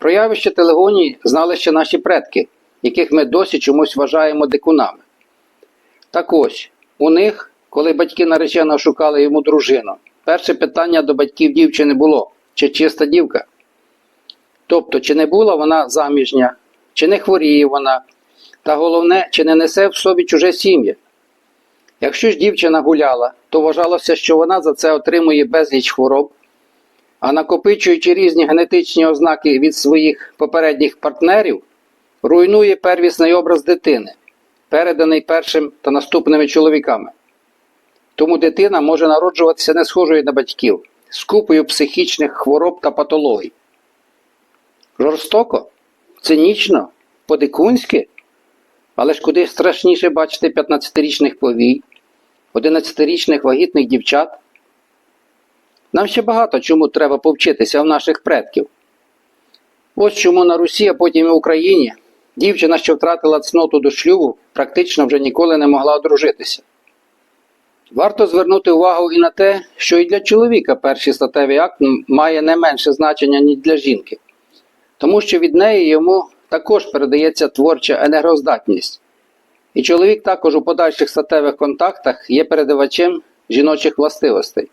Про явище телегонії знали ще наші предки, яких ми досі чомусь вважаємо дикунами. Так ось, у них, коли батьки наречено шукали йому дружину, перше питання до батьків дівчини було: чи чиста дівка? Тобто, чи не була вона заміжня, чи не хворіє вона, та головне, чи не несе в собі чуже сім'я. Якщо ж дівчина гуляла, то вважалося, що вона за це отримує безліч хвороб, а накопичуючи різні генетичні ознаки від своїх попередніх партнерів, руйнує первісний образ дитини, переданий першим та наступними чоловіками. Тому дитина може народжуватися не схожою на батьків, з купою психічних хвороб та патологій. Жорстоко, цинічно, по-дикунськи, але ж куди страшніше бачити 15-річних повій, 11-річних вагітних дівчат. Нам ще багато чому треба повчитися в наших предків. Ось чому на Русі, а потім і в Україні дівчина, що втратила цноту до шлюбу, практично вже ніколи не могла одружитися. Варто звернути увагу і на те, що і для чоловіка перший статевий акт має не менше значення, ніж для жінки, тому що від неї йому також передається творча енергоздатність. І чоловік також у подальших статевих контактах є передавачем жіночих властивостей.